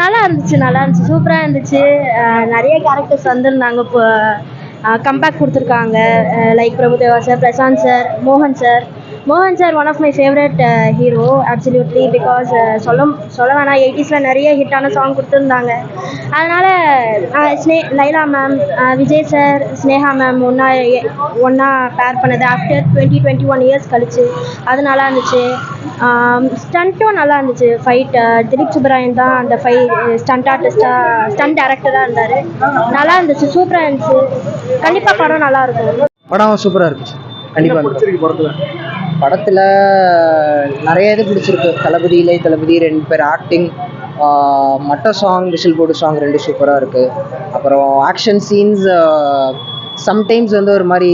நல்லா இருந்துச்சு நல்லா இருந்துச்சு. சூப்பராக இருந்துச்சு. நிறைய கேரக்டர்ஸ் வந்திருந்தாங்க. இப்போ கம்பேக் கொடுத்துருக்காங்க. Like Prabhudeva sir Prashanth sir மோகன் சார் மோகன் sir one of my favourite hero absolutely because சொல்ல சொல்ல வேணாம் எயிட்டிஸில் நிறைய ஹிட்டான சாங் கொடுத்துருந்தாங்க. அதனால் ஸ்னே Laila ma'am Vijay sir Sneha ma'am ஒன்றா ஒன்றா பேர் பண்ணது. After twenty twenty one years கழிச்சு அது நல்லா இருந்துச்சு. ஸ்டண்ட்டும் நல்லா இருந்துச்சு. ஃபைட் திலீப் சுப்ராயன் தான் அந்த ஃபை ஸ்டண்ட் ஆர்டிஸ்டாக ஸ்டண்ட் டேரக்டராக இருந்தார். நல்லா இருந்துச்சு சூப்பராக இருந்துச்சு. கண்டிப்பாக படம் நல்லா இருக்கும். படம் சூப்பராக இருந்துச்சு. கண்டிப்பாக படத்துல? நிறைய இது பிடிச்சிருக்கு. தளபதி இலை தளபதி ரெண்டு பேர் ஆக்டிங் மட்ட சாங் விஷல் போடு சாங் ரெண்டு சூப்பராக இருக்குது அப்புறம் ஆக்ஷன் சீன்ஸ் சம்டைம்ஸ் வந்து ஒரு மாதிரி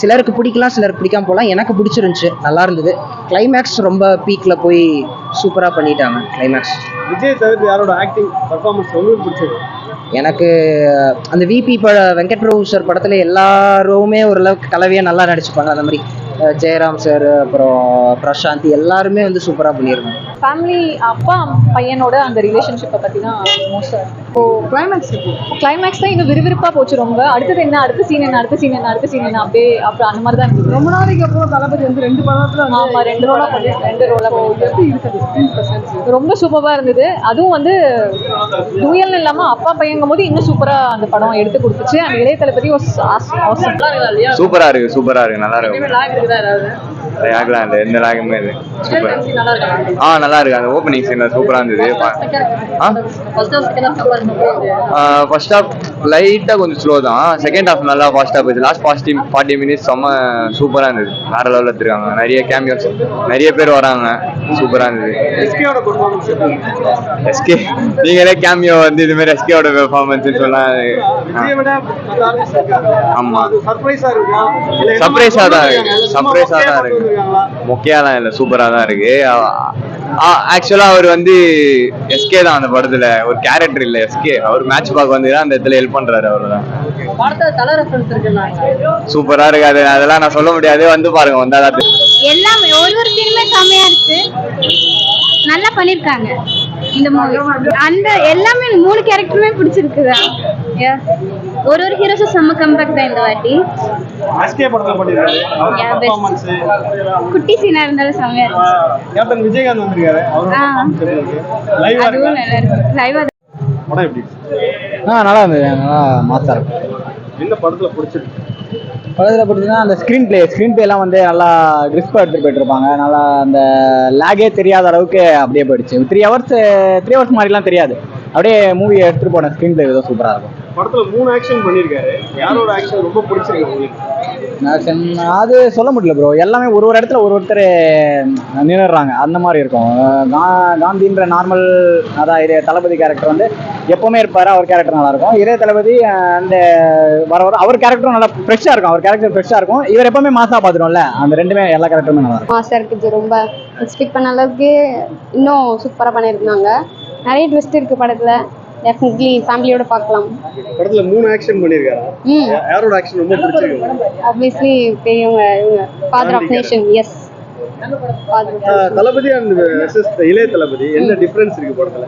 சிலருக்கு பிடிக்கலாம் சிலருக்கு பிடிக்காம போகலாம். எனக்கு பிடிச்சிருந்துச்சு. நல்லா இருந்தது. கிளைமேக்ஸ் ரொம்ப பீக்கில் போய் சூப்பராக பண்ணிட்டாங்க. கிளைமேக்ஸ் விஜய் தவிர்த்து யாரோட ஆக்டிங் பர்ஃபார்மன்ஸ் உங்களுக்கு பிடிச்சிருக்கு? எனக்கு அந்த விபி பட வெங்கட் பிரபு சார் படத்தில் எல்லாருமே ஓரளவுக்கு கலவையாக நல்லா நடிச்சுப்பாங்க அந்த மாதிரி. ஜெயராம் சார் அப்புறம் பிரசாந்த் எல்லாருமே வந்து சூப்பராக பண்ணியிருக்காங்க. ஃபேமிலி அப்பா பையனோட அந்த ரிலேஷன்ஷிப்பை பற்றி தான் மோஸ்ட்டாக இப்போ கிளைமேக்ஸ் கிளைமேக்ஸ் தான் இன்னும் விறுவிறுப்பாக போச்சு ரொம்ப. அடுத்தது என்ன அடுத்த சீன் என்ன அடுத்த சீன் என்ன அடுத்த சீன் என்ன அப்படியே அப்புறம் அந்த மாதிரி தான் இருந்தது. ரொம்ப நாளைக்கு அப்புறம் தளபதி வந்து ரெண்டு படத்துல வந்து ஆமா ரெண்டு ரோலா பண்ணி ரெண்டு ரோலா பண்ணி ரொம்ப சூப்பராக இருந்தது. அதுவும் வந்து டூயல் இல்லாம அப்பா பையங்கும் போது இன்னும் சூப்பரா அந்த படம் எடுத்து கொடுத்துச்சு. அந்த இளைய தளபதி இல்லையா சூப்பரா இருக்கு சூப்பரா இருக்கு நல்லா இருக்கு. லேக்லாம் இல்லை எந்த லேக்குமே இல்லை சூப்பர். நல்லா இருக்கா? ஆ நல்லா இருக்கு. அந்த ஓப்பனிங் சீன்ல சூப்பரா இருந்தது. ஃபர்ஸ்ட் ஹாஃப் லைட்டாக கொஞ்சம் ஸ்லோ தான். செகண்ட் ஹாஃப் நல்லா ஃபாஸ்ட்டாக போயிடுச்சு. லாஸ்ட் ஃபார்ட்டி ஃபார்ட்டி மினிட்ஸ் செம்ம சூப்பராக இருந்தது. வேற லெவலில் எடுத்துருக்காங்க. நிறைய கேமியோஸ் நிறைய பேர் வராங்க. சூப்பராக இருந்தது. எஸ்கேயோட எஸ்கே நீங்களே கேமியோ வந்து இது மாதிரி எஸ்கேவோட பெர்ஃபார்மன்ஸ் சொல்லலாம் விஜய் விட மத்த artist இருக்காங்க. ஆமா. அது சர்ப்ரைஸா இருக்கா இல்ல என்ன சர்ப்ரைஸா தான் இருக்கு. இருக்காங்க? சும்மா சர்ப்ரைஸா மொக்கையா தான் இருக்கு? மொக்கையாலாம் இல்லை. சூப்பரா தான் இருக்கு. ஆக்சுவலா அவர் வந்து எஸ்கே தான் அந்த படத்துல. ஒரு கேரக்டர் இல்ல எஸ்கே அவர் மேட்ச் பார்க்க வந்து தான் அந்த இடத்துல ஹெல்ப் பண்றாரு ரெஃபரன்ஸ் இருக்குல்ல சூப்பரா இருக்கு. அது அதெல்லாம் நான் சொல்ல முடியாது. வந்து பாருங்க வந்தாதான். எல்லாமே ஒரு ஒரு சீனுமே செம்மையா இருக்கு. நல்லா பண்ணிருக்காங்க. இந்த மூவி அந்த எல்லாமே மூணு கேரக்டருமே பிடிச்சிருக்குதா? ஒரு ஒரு ஹீரோஸும் செம்ம கம்பேக் தான் இந்த வாட்டி. எஸ்கே படத்துல பண்ணிருக்காரு. குட்டி சீனா இருந்தாலும் செம்மையா இருந்துச்சு கேப்டன் விஜயகாந்த் வந்திருக்காரு. இருக்கு? லைவா அதுவும் இருக்கா நல்லா இருக்கு. லைவா படம் எப்படி ஆ நல்லா இருந்தது. நல்லா மாசா இருக்கும் என்ன படத்துல பிடிச்சிருக்கு? படத்தில் பார்த்தீங்கன்னா அந்த ஸ்க்ரீன் பிளே ஸ்க்ரீன் பிளேலாம் வந்து நல்லா கிறிஸ்பாக எடுத்துகிட்டு போயிட்டுருப்பாங்க நல்லா அந்த லேகே தெரியாத அளவுக்கு அப்படியே போயிடுச்சு. த்ரீ ஹவர்ஸ் த்ரீ ஹவர்ஸ் மாதிரிலாம் தெரியாது. அப்படியே மூவி எடுத்துகிட்டு போன ஸ்க்ரீன் பிளே ஏதோ சூப்பராக இருக்கும். படத்துல மூணு ஆக்ஷன் பண்ணிருக்காரு யாரோட ஆக்ஷன் ரொம்ப பிடிச்சிருக்கு உங்களுக்கு? அது சொல்ல முடியல ப்ரோ எல்லாமே ஒரு ஒரு இடத்துல ஒரு ஒருத்தர் நின்றுறாங்க அந்த மாதிரி இருக்கும். கா- காந்தின்ற நார்மல் அதான் இது தளபதி கேரக்டர் வந்து எப்பவுமே இருப்பார். அவர் கேரக்டர் நல்லா இருக்கும் இதே தளபதி அந்த வர வர அவர் கேரக்டரும் நல்லா ஃப்ரெஷ்ஷாக இருக்கும். அவர் கேரக்டர் ஃப்ரெஷ்ஷாக இருக்கும். இவர் எப்பவுமே மாசா பார்த்துரும்ல அந்த ரெண்டுமே எல்லா கேரக்டருமே நல்லா இருக்கும் மாசாக இருக்குது. ரொம்ப எக்ஸ்பெக்ட் பண்ண அளவுக்கு இன்னும் சூப்பராக பண்ணியிருந்தாங்க. நிறைய ட்விஸ்ட் இருக்குது படத்தில். டெஃபினெட்லி ஃபேமிலியோட பார்க்கலாம். படத்துல மூணு ஆக்ஷன் பண்ணிருக்காரு? ம். யாரோட ஆக்ஷன் ரொம்ப பிடிச்சிருக்கு? ஆப்வியஸ்லி பெரியவங்க இவங்க. Father of nation is Thalapathy and Ilaya Thalapathy. என்ன டிஃபரன்ஸ் இருக்கு படத்துல?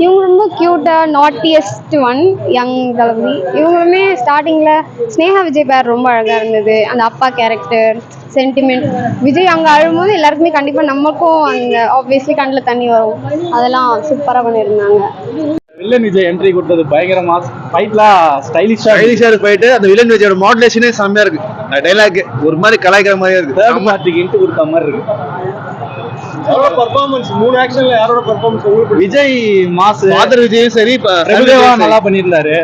இவங்க ரொம்ப க்யூட்டாக நாட்டியஸ்ட் ஒன் யங் தளபதி. இவங்களுமே ஸ்டார்டிங்கில் ஸ்னேகா விஜய் பேர் ரொம்ப அழகாக இருந்தது. அந்த அப்பா கேரக்டர் சென்டிமெண்ட் விஜய் அங்கே அழும்போது எல்லாருக்குமே கண்டிப்பாக நமக்கும் அந்த ஆப்வியஸ்லி கண்ணில் தண்ணி வரும். அதெல்லாம் சூப்பராக பண்ணியிருந்தாங்க. வில்லன் விஜய் என்ட்ரி கொடுத்தது பயங்கர மாஸ் ஃபைட்லாம் ஸ்டைலிஷா ஸ்டைலிஷா போயிட்டு அந்த வில்லன் விஜயோட மாடுலேஷனே செம்மையா இருக்கு. டைலாக் ஒரு மாதிரி கலாய்க்கிற மாதிரியே இருக்கு. தேர்ட் பார்ட்டிக்கு இன்ட்டு கொடுத்த மாதிரி இருக்கு. யாரோட பர்ஃபார்மன்ஸ் மூணு ஆக்ஷன்ல யாரோட பர்ஃபார்மன்ஸ் உங்களுக்கு விஜய் மாஸ் ஃபாதர் விஜயும் சரி இப்ப பிரபுதேவா நல்லா பண்ணியிருந்தாரு.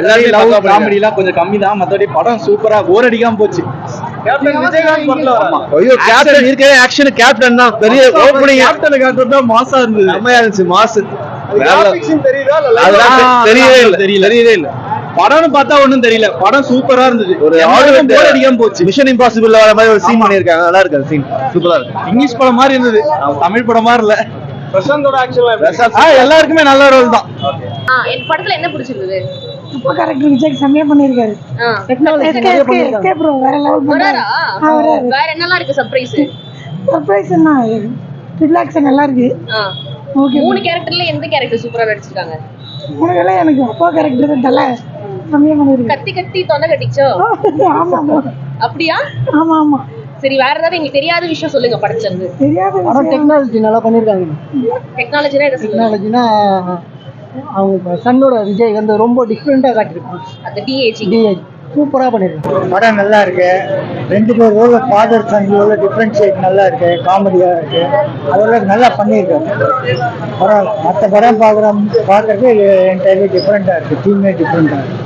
எல்லாருமே லவ் காமெடிலாம் கொஞ்சம் கம்மி தான். மற்றபடி படம் சூப்பரா போர் அடிக்காம போச்சு. கேப்டன் விஜயகாந்த் படத்துல வராமா ஐயோ கேப்டன் இருக்கவே ஆக்ஷன் கேப்டன் தான். பெரிய ஓப்பனிங் கேப்டன் கேப்டன் தான் மாசா இருந்தது. செம்மையா இருந்துச்சு மாசு. தெரியவே இல்ல. தெரியல. தெரியவே இல்ல. படம்னு பார்த்தா ஒண்ணும் தெரியல. படம் சூப்பரா இருந்தது. ஒரு போர் அடிக்காம போச்சு. மிஷன் இம்பாசிபிள் வர மாதிரி ஒரு சீன் பண்ணிருக்காங்க நல்லா இருக்கு சீன் சூப்பரா இருக்கு. இங்கிலீஷ் படம் மாதிரி இருந்தது. தமிழ் படம் மாதிரி இல்ல. பிரசாந்தோட எல்லாருக்குமே நல்ல ரோல் தான். என் படத்துல என்ன பிடிச்சிருந்தது? அப்பா கரெக்ட் விஜய் செம்மையா பண்ணிருக்காரு வேற என்னலாம் இருக்கு சர்ப்ரைஸ் சர்ப்ரைஸ் என்ன ரிலாக்ஸ் நல்லா இருக்கு. ஓகே மூணு கேரக்டர்ல எந்த கேரக்டர் சூப்பரா நடிச்சிருக்காங்க? உனக்கெல்லாம் எனக்கு அப்பா கேரக்டர் பண்ணியிருக்கேன் கத்தி கத்தி தொண்டை கட்டிச்சோ? ஆமா ஆமா. அப்படியா? ஆமா ஆமா. சரி வேற ஏதாவது எங்களுக்கு தெரியாத விஷயம் சொல்லுங்க படச்சிருந்து தெரியாத ஆனால் டெக்னாலஜி நல்லா பண்ணியிருக்காங்க டெக்னாலஜினா டெக்னாலஜினா அவங்க சன்னோட விஜய் வந்து ரொம்ப டிஃப்ரெண்ட்டாக காட்டியிருக்காங்க. அந்த டிஏஜி டிஐ சூப்பராக பண்ணியிருக்காங்க படம் நல்லா இருக்கு. ரெண்டு பேர் ரோல ஃபாதர் சன் ரோல டிஃப்ரென்ஷியேட் நல்லா இருக்கு காமெடியா இருக்கு. அதோட நல்லா பண்ணியிருக்காரு பரவாயில்ல மற்ற படம் பார்க்குறோம் பார்க்கறது என்டையர்லி டிஃப்ரெண்டா இருக்கு தீமே டிஃப்ரெண்டா இருக்கு.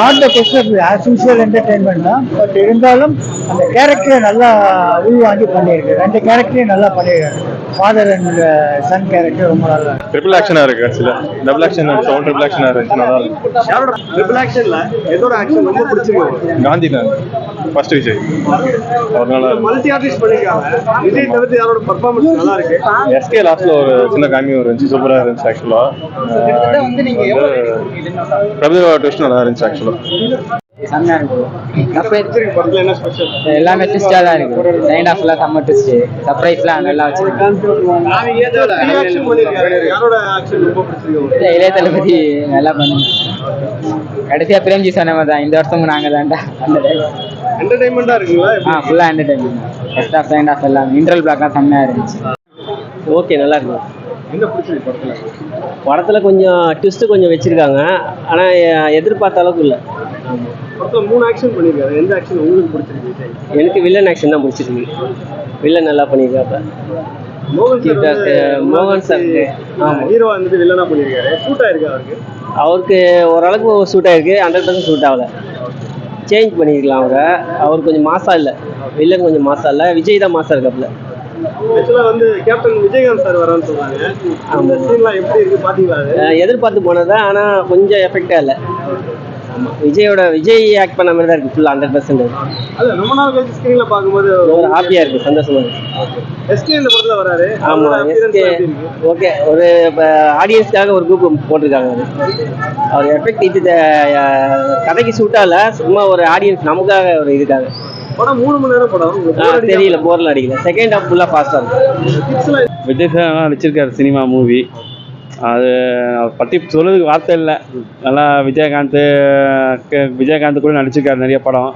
Not question as usual entertainment தான். பட் இருந்தாலும் அந்த கேரக்டரை நல்லா உள்வாங்கி பண்ணியிருக்கு. ரெண்டு கேரக்டரையும் நல்லா பண்ணியிருக்காரு ஃபாதர் அண்ட் சன் கேரக்டர் ரொம்ப நல்லா இருக்கு. ட்ரிபிள் ஆக்ஷனா இருக்கு டபுள் ஆக்ஷன் செவன் ட்ரிபிள் இருந்துச்சு நல்லா இருக்கு. ட்ரிபிள் ஆக்ஷன்ல எதோட ஆக்ஷன் ரொம்ப பிடிச்சிருக்கு காந்தி தான் ஃபர்ஸ்ட் விஜய் இருக்கு மல்டி ஆர்டிஸ்ட் பண்ணிருக்காங்க. விஜய் தவிர்த்து யாரோட பர்ஃபார்மன்ஸ் நல்லா இருக்கு? எஸ்கே லாஸ்ட்ல ஒரு சின்ன காமியோ இருந்துச்சு. சூப்பரா இருந்துச்சு ஆக்சுவலா பிரபுதேவா ட்விஸ்ட் நல்லா இருந்துச்சு ஆக்சுவலா செம்மையாக இருக்கு. படத்துல என்ன ஸ்பெஷல் எல்லாமே ட்விஸ்டாக தான் இருக்கு. செகண்ட் ஹாஃப்ல செம்ம ட்விஸ்ட் சர்ப்ரைஸ்லாம் நல்லா வச்சிருக்காங்க ஆக்ஷன் பண்ணிருக்காரு யாரோட ஆக்ஷன் ரொம்ப பிடிச்சிருக்கு? இளைய தளபதி நல்லா பண்ணுங்க. கடைசியா பிரேம்ஜி சொன்ன மாதிரி தான். இந்த வருஷமும் நாங்க தான்டா. என்டர்டைன்மெண்டா இருக்குங்களா? ஆ ஃபுல்லா என்டர்டைன்மெண்ட் ஃபர்ஸ்ட் செகண்ட் ஹாஃப் எல்லாம் இன்டர்வல் பிளாக்லாம் செம்மையா இருந்துச்சு. ஓகே நல்லா இருக்கு. என்ன படத்துல? படத்துல கொஞ்சம் ட்விஸ்ட் கொஞ்சம் வச்சிருக்காங்க. ஆனா எதிர்பார்த்த அளவுக்கு இல்லை. மூணு ஆக்ஷன் பண்ணிருக்காரு எந்த ஆக்ஷன் உங்களுக்கு பிடிச்சிருக்கு? எனக்கு வில்லன் ஆக்ஷன் தான் பிடிச்சிருக்கு. வில்லன் நல்லா பண்ணியிருக்காப்ப மோகன் சார். ஹீரோ வந்து வில்லனா பண்ணிருக்காரு ஷூட் ஆயிருக்கு அவருக்கு? அவருக்கு ஓரளவுக்கு சூட் ஆயிருக்கு. ஹண்ட்ரட் பர்சன்ட் சூட் ஆகல. சேஞ்ச் பண்ணியிருக்கலாம் அவங்க அவர் கொஞ்சம் மாசா இல்லை. வில்லன் கொஞ்சம் மாசா இல்லை. விஜய் தான் மாசா இருக்காப்புல. ஆக்சுவலா வந்து கேப்டன் விஜயகாந்த் சார் வரான்னு சொல்றாங்க. அந்த சீன்லாம் எப்படி இருக்கு பாத்தீங்களா அது? அஹ் எதிர்பார்த்து போனது ஆனால் கொஞ்சம் எஃபெக்டாக இல்லை. விஜயோட விஜய் ஆக்ட் பண்ண மாதிரி தான் இருக்குது ஃபுல்லாக ஹண்ட்ரட் பர்சன்ட் அது ரொம்ப நாள் கழிச்சு ஸ்கிரீன்ல பாக்கும்போது ஒரு ஹாப்பியாக இருக்குது சந்தோஷமா இருக்குது எஸ்கே இந்த படத்துல வராரு. ஆமாம் எஸ்கே இருக்கு ஓகே ஒரு ஆடியன்ஸ்க்காக ஒரு குரூப் போட்டிருக்காங்க அது. அவர் எஃபெக்ட் இது கதைக்கு சூட்டால சும்மா ஒரு ஆடியன்ஸ் நமக்காக ஒரு இதுக்காக. படம் மூணு மணி நேரம் படம் தெரியல போரில் அடிக்கல. செகண்ட் ஹாஃப் ஃபுல்லாக ஃபாஸ்ட்டாக இருக்கும் விஜய் சார் நல்லா நடிச்சிருக்காரு சினிமா மூவி அது பற்றி சொல்றதுக்கு வார்த்தை இல்லை. நல்லா விஜயகாந்த் விஜயகாந்த் கூட நடிச்சிருக்காரு நிறைய படம்.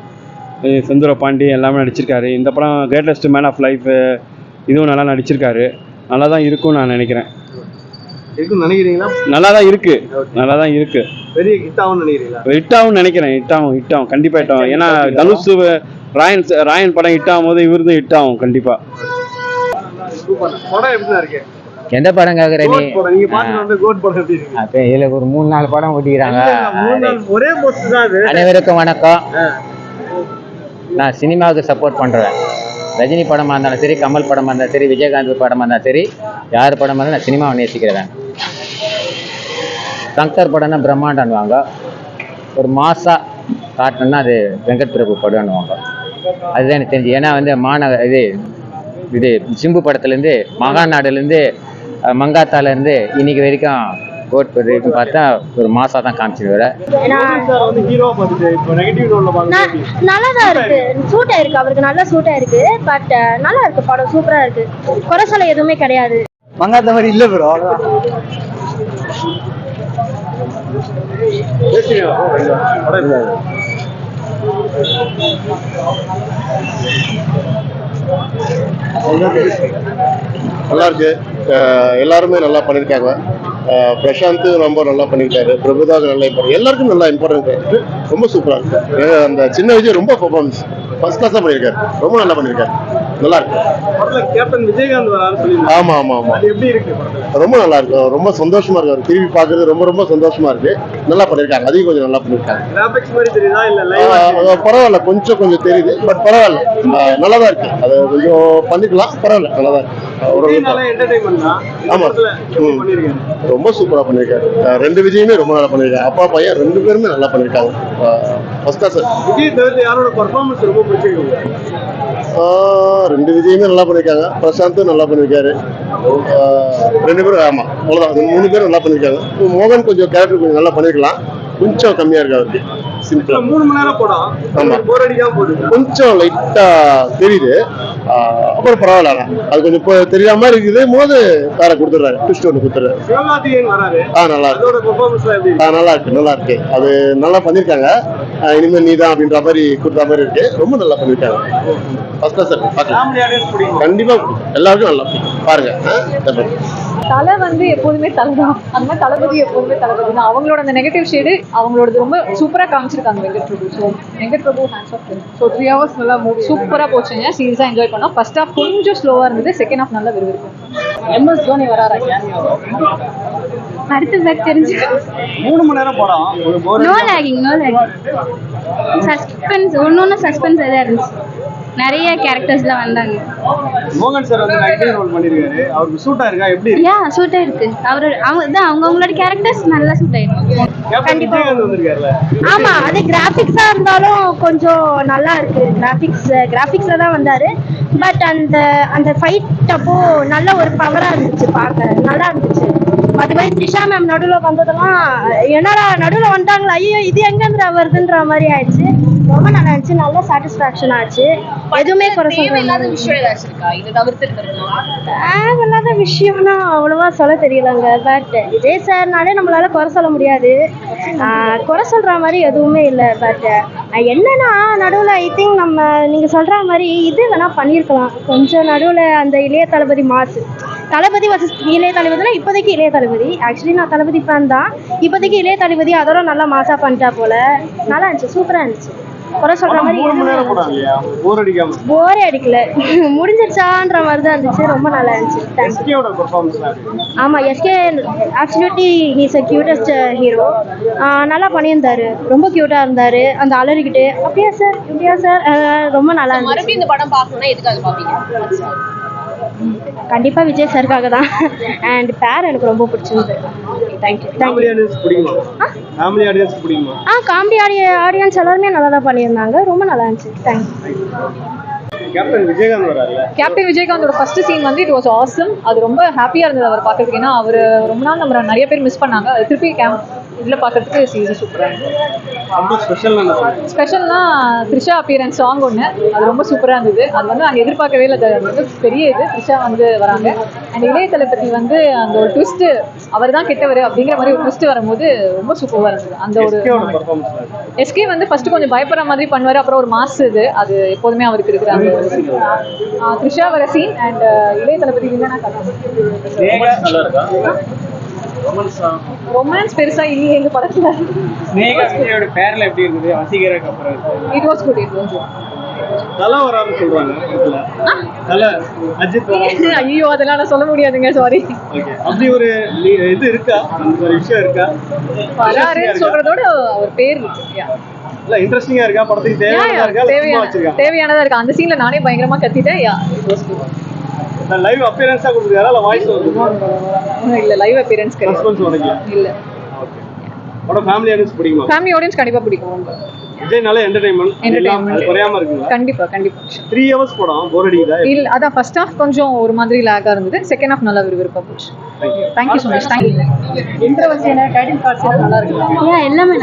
செந்தூர பாண்டி எல்லாமே நடிச்சிருக்காரு. இந்த படம் கிரேட்டஸ்ட் மேன் ஆஃப் லைஃப் இதுவும் நல்லா நடிச்சிருக்காரு. நல்லா தான் இருக்கும்னு நான் நினைக்கிறேன். இருக்குன்னு நினைக்கிறீங்களா? நல்லா தான் இருக்கு. நல்லா தான் இருக்கு. பெரிய ஹிட் நினைக்கிறீங்களா? ஹிட் ஆகும் நினைக்கிறேன். ஹிட் ஆகும் ஹிட் ஆகும். கண்டிப்பாக ஹிட் ஆகும். ஏன்னா தனுஷ் ராயன் ராயன் படம் ஹிட் ஆகும் போது இவருது ஹிட் ஆகும் கண்டிப்பாக படம் எப்படிதான் இருக்கு? எந்த படம் கேக்குற நீ? இதுல ஒரு மூணு நாலு படம் ஓட்டிக்கிறாங்க ஒரே அனைவருக்கும் வணக்கம். நான் சினிமாவுக்கு சப்போர்ட் பண்றேன். ரஜினி படமா இருந்தாலும் சரி கமல் படமா இருந்தாலும் சரி விஜயகாந்த் படமா இருந்தாலும் சரி யார் படமா இருந்தாலும் நான் சினிமாவை நேசிக்கிறேன். சங்கர் படம்னா பிரம்மாண்டன்வாங்க ஒரு மாசா காட்டணும்னா அது வெங்கட் பிரபு படம்னுவாங்க அதுதான் எனக்கு தெரிஞ்சு. ஏன்னா வந்து மாநகர் இது இது சிம்பு படத்துலேருந்து மகாநாடுலேருந்து மங்காத்தாலேருந்து இன்னைக்கு வரைக்கும் கோட் வரைக்கும் பார்த்தா ஒரு மாசா தான் காமிச்சிருவாரு. நல்லா தான் இருக்கு. சூட் ஆயிருக்கு அவருக்கு நல்லா சூட் ஆயிருக்கு பட் நல்லா இருக்கு. படம் சூப்பரா இருக்கு. குறை சொல்ல எதுவுமே கிடையாது. மங்காத்த மாதிரி இல்லை ப்ரோ இல்லை நல்லா இருக்கு. எல்லாருமே நல்லா பண்ணியிருக்காங்க அஹ் பிரசாந்த் ரொம்ப நல்லா பண்ணியிருக்காரு பிரபுதாக நல்லா இம்பார்ட் எல்லாருக்கும் நல்லா இம்பார்ட்டன்ட் ரொம்ப சூப்பராக இருக்கு. அந்த சின்ன விஜய் ரொம்ப பர்ஃபார்மன்ஸ் ஃபர்ஸ்ட் கிளாஸாக பண்ணியிருக்காரு ரொம்ப நல்லா பண்ணியிருக்காரு நல்லா இருக்கு கேப்டன் விஜயகாந்த் ஆமா ஆமா ஆமா. எப்படி இருக்கு ரொம்ப நல்லா இருக்கு ரொம்ப சந்தோஷமா இருக்கு அவர் திரும்பி பார்க்கறது ரொம்ப ரொம்ப சந்தோஷமா இருக்கு. நல்லா பண்ணியிருக்காங்க அதையும் கொஞ்சம் நல்லா ஆஹ் பரவாயில்ல. கொஞ்சம் கொஞ்சம் தெரியுது. பட் பரவாயில்ல. நல்லா தான் இருக்கு. அது கொஞ்சம் பண்ணிக்கலாம். பரவாயில்ல. நல்லா தான். இருக்கு. பண்ணிருக்காரு? ரொம்ப சூப்பரா பண்ணியிருக்காரு ஆஹ் ரெண்டு விஜயுமே ரொம்ப நல்லா பண்ணியிருக்காங்க அப்பா பையன் ரெண்டு பேருமே நல்லா பண்ணியிருக்காங்க ஃபர்ஸ்ட் கிளாஸ் விஜய் தவிர்த்து யாரோட பர்ஃபார்மன்ஸ் ரொம்ப பிடிச்சிருக்கு? ரெண்டு விஜயுமே நல்லா பண்ணியிருக்காங்க பிரசாந்தும் நல்லா பண்ணியிருக்காரு ரெண்டு பேரும் ஆமா அவ்வளோதான் மூணு பேரும் நல்லா பண்ணியிருக்காங்க மோகன் கொஞ்சம் கேரக்டர் கொஞ்சம் நல்லா பண்ணியிருக்கலாம் கொஞ்சம் கம்மியாக இருக்கு அவருக்கு. சிம்பிளா. மூணு மணி நேரம் படம் ஆமா. போர் அடிக்காம போகுது கொஞ்சம் லைட்டா தெரியுது. அப்புறம் பரவாயில்ல. அது கொஞ்சம் இப்போ தெரியாம மாதிரி இருக்குது. போது வேற கொடுத்துட்றாரு. ட்விஸ்ட் ஒன்று கொடுத்துட்றாரு. சிவகார்த்திகேயன் வராரு. ஆ நல்லா இருக்கு. ஆ நல்லா இருக்கு. நல்லா இருக்கு. அது நல்லா பண்ணிருக்காங்க. ஆஹ் இனிமே நீ தான் அப்படின்ற மாதிரி கொடுத்த மாதிரி இருக்கு. ரொம்ப நல்லா பண்ணிருக்காங்க. ஃபர்ஸ்ட் கிளாஸ் கண்டிப்பா. எல்லாருக்கும் நல்லா பிடிக்கும். பாருங்க. தலை வந்து எப்போதுமே தலை தான் அந்த மாதிரி தளபதி எப்போதுமே தளபதி தான். அவங்களோட அந்த நெகட்டிவ் ஷேடு அவங்களோடது ரொம்ப சூப்பராக காமிச்சிருக்காங்க Venkat Prabhu. So Venkat Prabhu hands off so three hours நல்லா மூவி சூப்பராக போச்சுங்க. சீரியஸாக என்ஜாய் பண்ணோம். ஃபர்ஸ்ட் ஹாஃப் கொஞ்சம் ஸ்லோவாக இருந்தது. செகண்ட் ஹாஃப் நல்லா விறுவிறுக்கும் எம்எஸ் தோனி வராரா அடுத்த பேக் தெரிஞ்சுக்கோ மூணு மணி நேரம் படம் no lagging no lagging suspense ஒன்று ஒன்று சஸ்பென்ஸ் எதாவது இருந்துச்சு. நிறைய கேரக்டர்ஸ்லாம் வந்தாங்க. மோகன் சார் வந்து நெகட்டிவ் ரோல் பண்ணிருக்காரு. அவருக்கு சூட்டா இருக்கா? எப்படி யா சூட்டாக இருக்கு. அவர் அவங்க தான் அவங்கவுங்களோட கேரக்டர்ஸ் நல்லா சூட் ஆயிருக்கு கேப்டன் விஜயகாந்த் வந்திருக்காருல்ல ஆமா அது கிராஃபிக்ஸா இருந்தாலும் கொஞ்சம் நல்லா இருக்கு. கிராஃபிக்ஸ் கிராஃபிக்ஸ்ல தான் வந்தாரு. பட் அந்த அந்த ஃபைட் அப்போ நல்ல ஒரு பவரா இருந்துச்சு பார்க்க. நல்லா இருந்துச்சு. மற்றபடி த்ரிஷா மேம் நடுவில் வந்ததெல்லாம் என்னடா நடுவில் வந்துட்டாங்களா? ஐயோ இது எங்கேருந்து வருதுன்ற மாதிரி ஆயிடுச்சு. ரொம்ப நல்லா இருந்துச்சு. நல்ல சாட்டிஸ்ஃபேக்ஷன் ஆச்சு. எதுவுமே குறை மாதிரி விஷயம் இதை தேவையில்லாத விஷயம்னா அவ்வளவா சொல்ல தெரியலங்க. பட் விஜய் சார்னாலே நம்மளால குறை சொல்ல முடியாது. குறை சொல்ற மாதிரி எதுவுமே இல்லை. பட் என்னன்னா நடுவில் ஐ திங்க் நம்ம நீங்கள் சொல்ற மாதிரி இது வேணா பண்ணியிருக்கலாம் கொஞ்சம் நடுவில் அந்த இளைய தளபதி மாசு தளபதி வச்சு இளைய தளபதினா இப்போதைக்கு இளைய தளபதி. ஆக்சுவலி நான் தளபதி ஃபேன் தான். இப்போதைக்கு இளைய தளபதி அதோட நல்லா மாசா பண்ணிட்டா போல. நல்லா இருந்துச்சு சூப்பராக இருந்துச்சு. குறை சொல்ற மாதிரி போர் அடிக்காம. போரே அடிக்கல. முடிஞ்சிருச்சான்ற மாதிரி தான் இருந்துச்சு. ரொம்ப நல்லா இருந்துச்சு. ஆமாம் SK actually he's a cutest hero நல்லா பண்ணியிருந்தாரு. ரொம்ப க்யூட்டாக இருந்தார். அந்த அலறிக்கிட்டு அப்படியா சார் இப்படியா சார் ரொம்ப நல்லா இருந்துச்சு. மறுபடியும் இந்த படம் பார்க்கணும்னா எதுக்காக பாப்பீங்க கண்டிப்பாக விஜய் சாருக்காக தான். அண்ட் பேர் எனக்கு ரொம்ப பிடிச்சிருந்தது. Thank you thank you audience பிடிக்குமா? ஃபேமிலி ஆடியன்ஸ் பிடிக்குமா? ஆ காமெடி ஆடிய ஆடியன்ஸ் எல்லாருமே நல்லா தான் பண்ணியிருந்தாங்க. ரொம்ப நல்லா இருந்துச்சு. தேங்க்யூ கேப்டன் விஜயகாந்தோட ஃபர்ஸ்ட் சீன் வந்து இட் வாஸ் ஆசம் அது ரொம்ப ஹாப்பியாக இருந்தது அவர் பார்க்கறதுக்கு. ஏன்னா அவர் ரொம்ப நாள் நம்ம நிறைய பேர் மிஸ் பண்ணாங்க. அது திருப்பி கேம் இதில் பார்க்கறதுக்கு சீரியஸ் சூப்பராக இருந்தது ரொம்ப ஸ்பெஷல் ஸ்பெஷல்னா த்ரிஷா அப்பியரன்ஸ் சாங் ஒன்று அது ரொம்ப சூப்பராக இருந்தது. அது வந்து நாங்கள் எதிர்பார்க்கவே இல்லை. அது வந்து பெரிய இது. த்ரிஷா வந்து வராங்க. அண்ட் இளைய தளபதி வந்து அந்த ஒரு ட்விஸ்ட்டு அவர் தான் கெட்டவர் அப்படிங்கிற மாதிரி ஒரு ட்விஸ்ட் வரும்போது ரொம்ப சூப்பராக இருந்தது. அந்த ஒரு எஸ்கே வந்து ஃபர்ஸ்ட் கொஞ்சம் பயப்படுற மாதிரி பண்ணுவார். அப்புறம் ஒரு மாஸ் இது. அது எப்போதுமே அவருக்கு இருக்கிற அந்த ஒரு த்ரிஷா வர சீன் அண்ட் இளைய தளபதி வில்லனா நல்லா இருக்கா? ரொமான்ஸ் பெருசா இல்லையே எங்க படத்துல. ஸ்னேகா விஜயோட பேர்ல எப்படி இருக்குது வசீகருக்கு அப்புறம் it was good it was Thala வராருன்னு சொல்றாங்க தலை அஜித் ஐயோ அதெல்லாம் நான் சொல்ல முடியாதுங்க சாரி ஓகே அப்படி ஒரு இது இருக்கா? அந்த ஒரு விஷயம் இருக்கா? வராருன்னு சொல்றதோட அவர் பேர் இருக்கு. இல்ல இன்ட்ரெஸ்டிங்கா இருக்கா? படத்துக்கு தேவையானதா. இருக்கா? தேவையானதா இருக்கு? அந்த சீன்ல நானே பயங்கரமா கத்திட்டேன் yeah it was good live அப்பியரன்ஸா கொடுத்துருக்காரா இல்ல வாய்ஸ் வந்து இல்ல லைவ் அப்பியரன்ஸ் கிடையாது. சஸ்பென்ஸ் உனக்கு இல்ல. படம் ஃபேமிலி ஆடியன்ஸ் பிடிக்குமா? ஃபேமிலி ஆடியன்ஸ் கண்டிப்பா பிடிக்கும். விஜய்னால என்டர்டைன்மெண்ட். அது குறையாம இருக்குங்களா? கண்டிப்பா கண்டிப்பா. த்ரீ ஹவர்ஸ் படம் போர் அடிக்குதா? இல்ல அதான் ஃபர்ஸ்ட் ஹாஃப் கொஞ்சம் ஒரு மாதிரி லேக்கா இருந்தது. செகண்ட் ஹாஃப் நல்லா விறுவிறுப்பா போச்சு. Thank you so much thank you interval scene title card scene நல்லா இருக்கு ஏன் எல்லாமே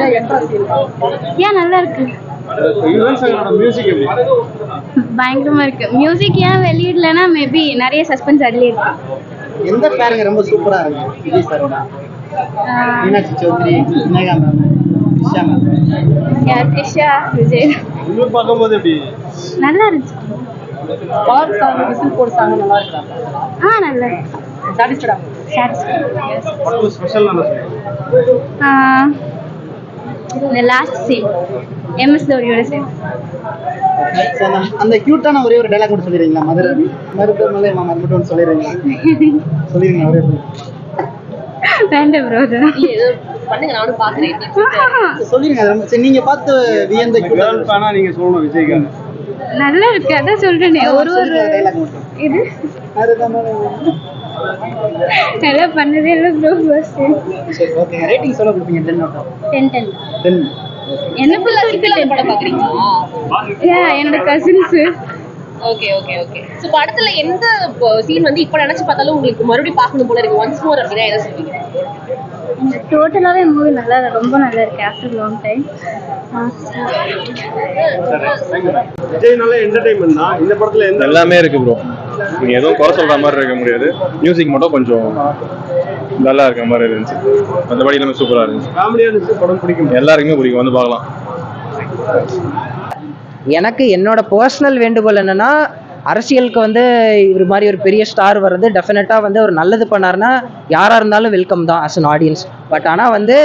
ஏன் நல்லா இருக்கு? சங்கரோட மியூசிக் எப்படி பயங்கரமா இருக்கு. மியூசிக் ஏன் வெளியிடலன்னா மேபி நிறைய சஸ்பென்ஸ் அதுலயே இருக்கு. எந்த பேருங்க ரொம்ப சூப்பரா இருக்கு? விஜய் சாரோட மீனாட்சி சௌத்ரி விநாயகா மேம் விஷா மேம். த்ரிஷா விஜய். பார்க்கும்போது எப்படி? நல்லா இருந்துச்சு. பார் சாங் விசில் போட சாங் நல்லா இருக்காங்க ஆ நல்லா இருக்கு. சாட்டிஸ்ஃபைடா படம் ஸ்பெஷல் நான் இந்த லாஸ்ட் சீன் எம்எஸ் தோனியோட சீன் So, அந்த- கியூட்டான ஒரே ஒரு டைலாக் மட்டும் சொல்லிடுறீங்களா? மதுரை மருத்துவமலை மாமா மட்டும் சொல்லிடுறீங்களா? சொல்லிடுங்க ஒரே. வேண்டாம் ப்ரோ பண்ணுங்க நானும் பாக்குறேன். ரொம்ப- சரி, நீங்க பார்த்து வியந்த கேர்ள் ஃபேனா நீங்க சொல்லணும் விஜய்க்காக நல்லா இருக்கு அதான் சொல்றேனே. ஒரு ஒரு இது. அதுதான் நல்லா பண்ணதே இல்லை ப்ரோ ஃபர்ஸ்ட் சரி ஓகே ரேட்டிங் சொல்ல கொடுப்பீங்க ten out ten ten ten என்ன புள்ள சிக்கல் படம் பாக்குறீங்களா? ஏன் என்னோட cousins okay okay okay so படத்துல எந்த சீன் வந்து இப்ப நினைச்சு பார்த்தாலும் உங்களுக்கு மறுபடியும் பார்க்கணும் போல இருக்கு. ஒன்ஸ் மோர் அப்படின்னா எதை சொல்வீங்க டோட்டலாகவே மூவி நல்லா ரொம்ப நல்லா இருக்கு ஆஃப்டர் லாங் டைம் விஜய் நல்ல என்டர்டைன்மெண்ட் தான் இந்த படத்துல எல்லாமே இருக்கு ப்ரோ நீங்க எதுவும் குறை சொல்ற மாதிரி இருக்க முடியாது. மியூசிக் மட்டும் கொஞ்சம் நல்லா இருக்க மாதிரி இருந்துச்சு. மற்றபடி எல்லாமே சூப்பரா இருந்துச்சு. காமெடியா இருந்துச்சு படம் பிடிக்கும். எல்லாருக்குமே பிடிக்கும். வந்து பார்க்கலாம். எனக்கு என்னோட பர்சனல் வேண்டுகோள் என்னன்னா அரசியலுக்கு வந்து இவர் மாதிரி ஒரு பெரிய ஸ்டார் வர்றது டெஃபினட்டாக வந்து ஒரு நல்லது பண்ணாருன்னா யாராக இருந்தாலும் வெல்கம் தான் ஆஸ் அன் ஆடியன்ஸ் பட் ஆனால் வந்து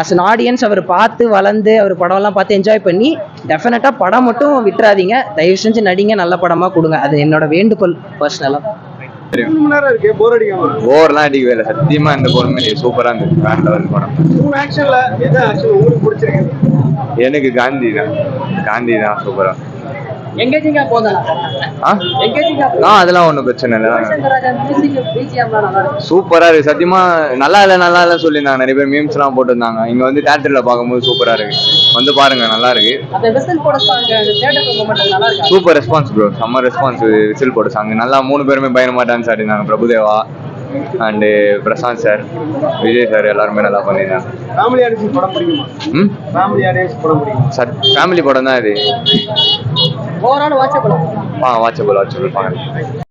ஆஸ் அன் ஆடியன்ஸ் அவர் பார்த்து வளர்ந்து அவர் படம்லாம் பார்த்து என்ஜாய் பண்ணி டெஃபினட்டாக படம் மட்டும் விட்டுறாதீங்க. தயவு செஞ்சு நடிங்க நல்ல படமாக கொடுங்க. அது என்னோட வேண்டுகோள் பர்சனலாக இருக்கு போர் அடிக்காம. ஓவர்லாம் அடிக்கவே இல்லை. சத்தியமா இந்த பொறுமை சூப்பரா இருந்தது. வேற லெவல் படம். எனக்கு காந்தி தான். காந்தி தான் சூப்பரா எங்கேஜிங்கா ஆ? எங்கேஜிங்கா ஆ அதெல்லாம் ஒன்றும் பிரச்சனை இல்லை. சூப்பரா இருக்கு. சத்தியமா நல்லா இல்லை நல்லா இல்லை சொல்லியிருந்தாங்க நிறைய பேர் மீம்ஸ்லாம் போட்டிருந்தாங்க. இங்க வந்து தேட்டர்ல பார்க்கும்போது சூப்பரா இருக்கு. வந்து பாருங்க நல்லா இருக்கு. போட சூப்பர் ரெஸ்பான்ஸ் ப்ரோ செம்ம ரெஸ்பான்ஸ் விசில் போட்டு சாங் நல்லா மூணு பேருமே பயங்கரமா டான்ஸ் ஆடினாங்க Prabhudeva. And Prashanth sir Vijay sir எல்லாருமே நல்லா பண்ணியிருந்தாங்க ம்? சார் ஃபேமிலி படம் தான் இது. ஓவரால் வாட்சபிள் ஆ? வாட்சபிள் வாட்சபிள் பாருங்க.